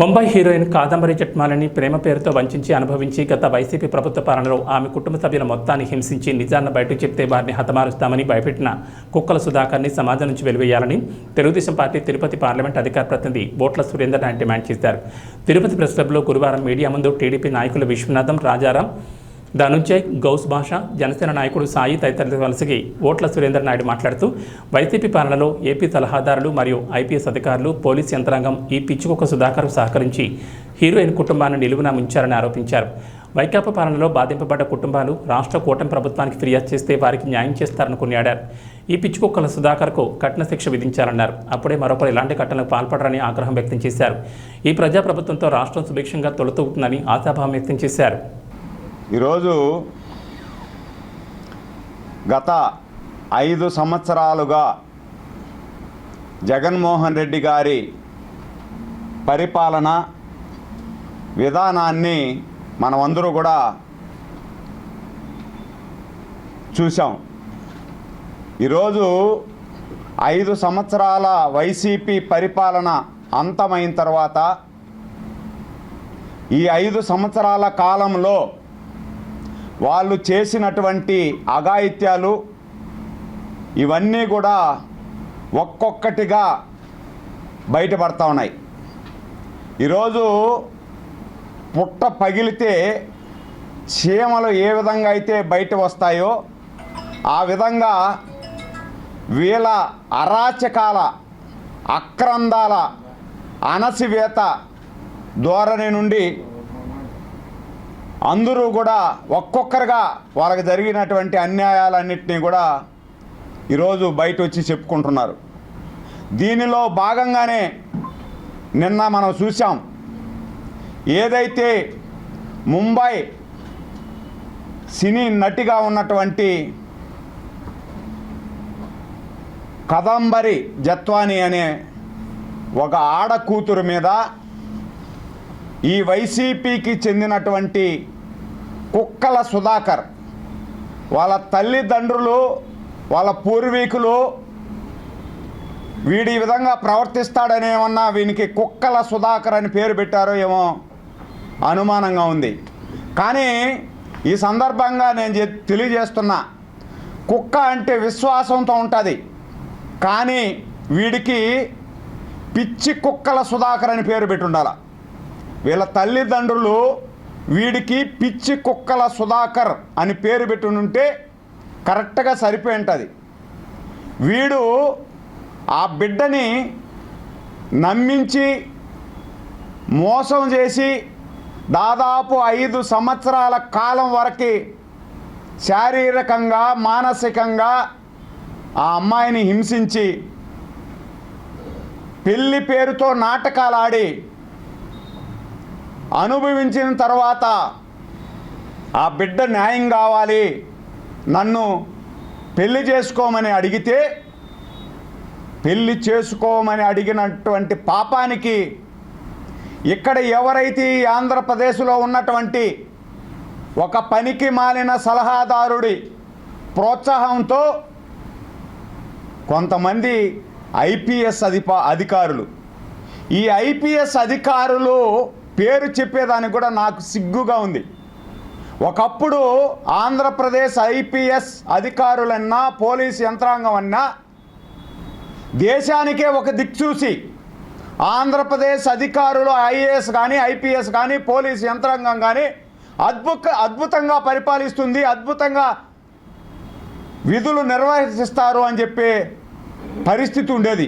Mumbai heroine Kadambari జట్మాలని ప్రేమ పేరుతో వంచి అనుభవించి గత వైసీపీ ప్రభుత్వ పాలనలో ఆమె కుటుంబ సభ్యుల మొత్తాన్ని హింసించి నిజాన్ని బయటకు చెప్తే వారిని హతమారుస్తామని భయపెట్టిన కుక్కల సుధాకర్ని సమాజం నుంచి వెలివేయాలని తెలుగుదేశం పార్టీ తిరుపతి పార్లమెంట్ అధికార ప్రతినిధి బోట్ల సురేందర్ నాయుడు డిమాండ్ చేశారు. తిరుపతి ప్రెస్ క్లబ్లో గురువారం మీడియా ముందు టీడీపీ నాయకులు విశ్వనాథం రాజారాం ధనుంజయ్ గౌస్ భాష జనసేన నాయకుడు సాయి తదితరులతో కలిసి ఓట్ల సురేందర్ నాయుడు మాట్లాడుతూ వైసీపీ పాలనలో ఏపీ సలహాదారులు మరియు ఐపీఎస్ అధికారులు పోలీస్ యంత్రాంగం ఈ పిచ్చుకొక సుధాకర్ సహకరించి హీరోయిన్ కుటుంబాన్ని నిలువున ముంచారని ఆరోపించారు. వైకాపా పాలనలో బాధింపబడ్డ కుటుంబాలు రాష్ట్ర కూటమి ప్రభుత్వానికి ఫిర్యాదు చేస్తే వారికి న్యాయం చేస్తారని కొనియాడారు. ఈ పిచ్చుకొక్కల సుధాకర్కు కఠిన శిక్ష విధించాలన్నారు. అప్పుడే మరొకరు ఇలాంటి ఘటనలకు పాల్పడరని ఆగ్రహం వ్యక్తం చేశారు. ఈ ప్రజాప్రభుత్వంతో రాష్ట్రం సుభిక్షంగా తొలతూగుతుందని ఆశాభావం వ్యక్తం చేశారు. ఈరోజు గత ఐదు సంవత్సరాలుగా జగన్మోహన్ రెడ్డి గారి పరిపాలన విధానాన్ని మనమందరూ కూడా చూసాం ఈరోజు ఐదు సంవత్సరాల వైసీపీ పరిపాలన అంతమైన తర్వాత ఈ ఐదు సంవత్సరాల కాలంలో వాళ్ళు చేసినటువంటి అఘాయిత్యాలు ఇవన్నీ కూడా ఒక్కొక్కటిగా బయటపడతా ఉన్నాయి. ఈరోజు పుట్ట పగిలితే చీమలు ఏ విధంగా అయితే బయట వస్తాయో ఆ విధంగా వీళ్ళ అరాచకాల అక్రందాల అనసివేత ధోరణి నుండి అందరూ కూడా ఒక్కొక్కరుగా వాళ్ళకి జరిగినటువంటి అన్యాయాలన్నింటినీ కూడా ఈరోజు బయట వచ్చి చెప్పుకుంటున్నారు. దీనిలో భాగంగానే నిన్న మనం చూసాం ఏదైతే ముంబై సినీ నటిగా ఉన్నటువంటి కదంబరి జత్వాని అనే ఒక ఆడ కూతురు మీద ఈ వైసీపీకి చెందినటువంటి కుక్కల సుధాకర్ వాళ్ళ తల్లిదండ్రులు వాళ్ళ పూర్వీకులు వీడి ఈ విధంగా ప్రవర్తిస్తాడనేమన్నా వీనికి కుక్కల సుధాకర్ అని పేరు పెట్టారో ఏమో అనుమానంగా ఉంది. కానీ ఈ సందర్భంగా నేను తెలియజేస్తున్నా కుక్క అంటే విశ్వాసంతో ఉంటుంది. కానీ వీడికి పిచ్చి కుక్కల సుధాకర్ అని పేరు పెట్టుండాలా. వీళ్ళ తల్లిదండ్రులు వీడికి పిచ్చి కుక్కల సుధాకర్ అని పేరు పెట్టునుంటే కరెక్ట్గా సరిపోయి ఉంటుంది వీడు ఆ బిడ్డని నమ్మించి మోసం చేసి దాదాపు ఐదు సంవత్సరాల కాలం వరకు శారీరకంగా మానసికంగా ఆ అమ్మాయిని హింసించి పెళ్ళి పేరుతో నాటకాలు ఆడి అనుభవించిన తర్వాత ఆ బిడ్డ న్యాయం కావాలి నన్ను పెళ్ళి చేసుకోమని అడిగితే పెళ్ళి చేసుకోమని అడిగినటువంటి పాపానికి ఇక్కడ ఎవరైతే ఈ ఆంధ్రప్రదేశ్లో ఉన్నటువంటి ఒక పనికి మాలిన సలహాదారుడి ప్రోత్సాహంతో కొంతమంది ఐపీఎస్ అధిపా అధికారులు. ఈ ఐపీఎస్ అధికారులు పేరు చెప్పేదానికి కూడా నాకు సిగ్గుగా ఉంది. ఒకప్పుడు ఆంధ్రప్రదేశ్ ఐపీఎస్ అధికారులన్నా పోలీస్ యంత్రాంగం అన్నా దేశానికే ఒక దిక్చూసి ఆంధ్రప్రదేశ్ అధికారులు ఐఏఎస్ కానీ ఐపీఎస్ కానీ పోలీస్ యంత్రాంగం కానీ అద్భుత అద్భుతంగా పరిపాలిస్తుంది అద్భుతంగా విధులు నిర్వహిస్తారు అని చెప్పే పరిస్థితి ఉండేది.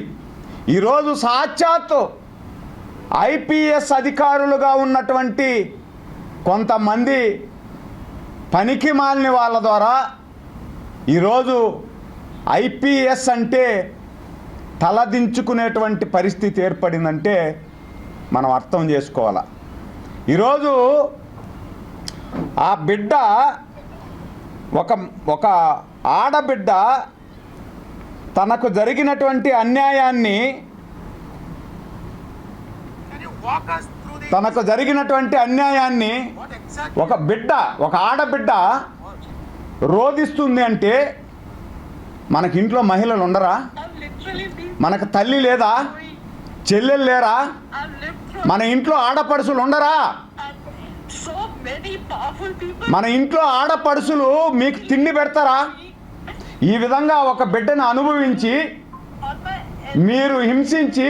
ఈరోజు సాక్షాత్తు ఐపీఎస్ అధికారులుగా ఉన్నటువంటి కొంతమంది పనికి మాలిన వాళ్ళ ద్వారా ఈరోజు ఐపీఎస్ అంటే తలదించుకునేటువంటి పరిస్థితి ఏర్పడిందంటే మనం అర్థం చేసుకోవాలా. ఈరోజు ఆ బిడ్డ ఒక ఒక ఆడబిడ్డ తనకు జరిగినటువంటి అన్యాయాన్ని తనకు జరిగినటువంటి అన్యాయాన్ని? ఒక బిడ్డ ఒక ఆడబిడ్డ రోధిస్తుంది అంటే మనకి ఇంట్లో మహిళలు ఉండరా మనకు తల్లి లేదా చెల్లెలు లేరా మన ఇంట్లో ఆడపడుసులు ఉండరా. మన ఇంట్లో ఆడపడుసులు మీకు తిండి పెడతారా ఈ విధంగా ఒక బిడ్డను అనుభవించి మీరు హింసించి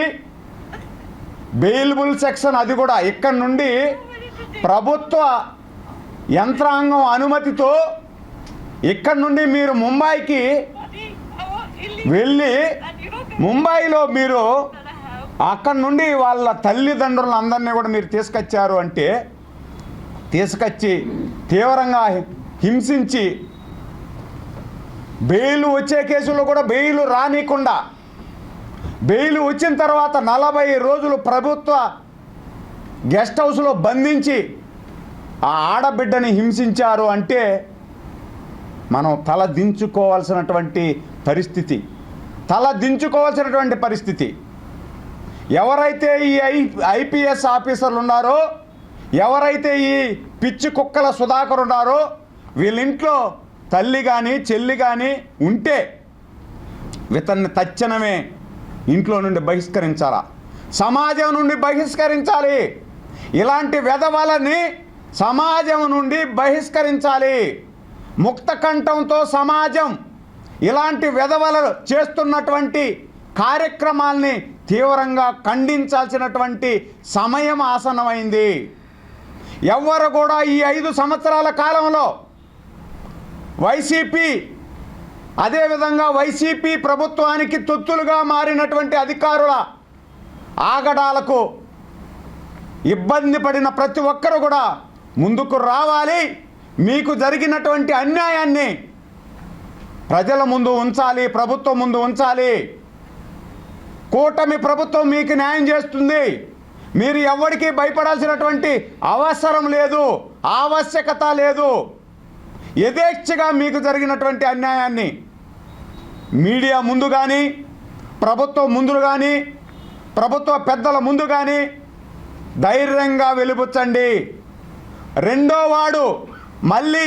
బెయిల్బుల్ సెక్షన్ అది కూడా. ఇక్కడ నుండి ప్రభుత్వ యంత్రాంగం అనుమతితో ఇక్కడ నుండి మీరు ముంబైకి వెళ్ళి ముంబైలో మీరు అక్కడ నుండి వాళ్ళ తల్లిదండ్రులందరినీ కూడా మీరు తీసుకొచ్చారు అంటే తీసుకొచ్చి తీవ్రంగా హింసించి బెయిల్ వచ్చే కేసులో కూడా బెయిల్ రానికుండా బెయిల్ వచ్చిన తర్వాత నలభై రోజులు ప్రభుత్వ గెస్ట్ హౌస్లో బంధించి ఆ ఆడబిడ్డని హింసించారు అంటే మనం తల దించుకోవాల్సినటువంటి పరిస్థితి. తల దించుకోవాల్సినటువంటి పరిస్థితి. ఎవరైతే ఈ ఐ ఐపీఎస్ ఆఫీసర్లు ఉన్నారో ఎవరైతే ఈ పిచ్చి కుక్కల సుధాకర్ ఉన్నారో వీళ్ళింట్లో తల్లి కానీ చెల్లి కానీ ఉంటే ఇతన్ని తక్షణమే ఇంట్లో నుండి బహిష్కరించాలా? సమాజం నుండి బహిష్కరించాలి. ఇలాంటి వెధవలని సమాజం నుండి బహిష్కరించాలి. ముక్త కంఠంతో సమాజం ఇలాంటి వెధవలు చేస్తున్నటువంటి కార్యక్రమాల్ని తీవ్రంగా ఖండించాల్సినటువంటి సమయం ఆసనమైంది ఎవ్వరు కూడా ఈ ఐదు సంవత్సరాల కాలంలో వైసీపీ అదేవిధంగా వైసీపీ ప్రభుత్వానికి తొత్తులుగా మారినటువంటి అధికారుల ఆగడాలకు ఇబ్బంది పడిన ప్రతి ఒక్కరు కూడా ముందుకు రావాలి. మీకు జరిగినటువంటి అన్యాయాన్ని ప్రజల ముందు ఉంచాలి ప్రభుత్వం ముందు ఉంచాలి. కూటమి ప్రభుత్వం మీకు న్యాయం చేస్తుంది. మీరు ఎవరికి భయపడాల్సినటువంటి అవసరం లేదు ఆవశ్యకత లేదు. యథేచ్ఛగా మీకు జరిగినటువంటి అన్యాయాన్ని మీడియా ముందు కానీ ప్రభుత్వం ముందు కానీ ప్రభుత్వ పెద్దల ముందు కానీ ధైర్యంగా వెలిబుచ్చండి రెండో వాడు మళ్ళీ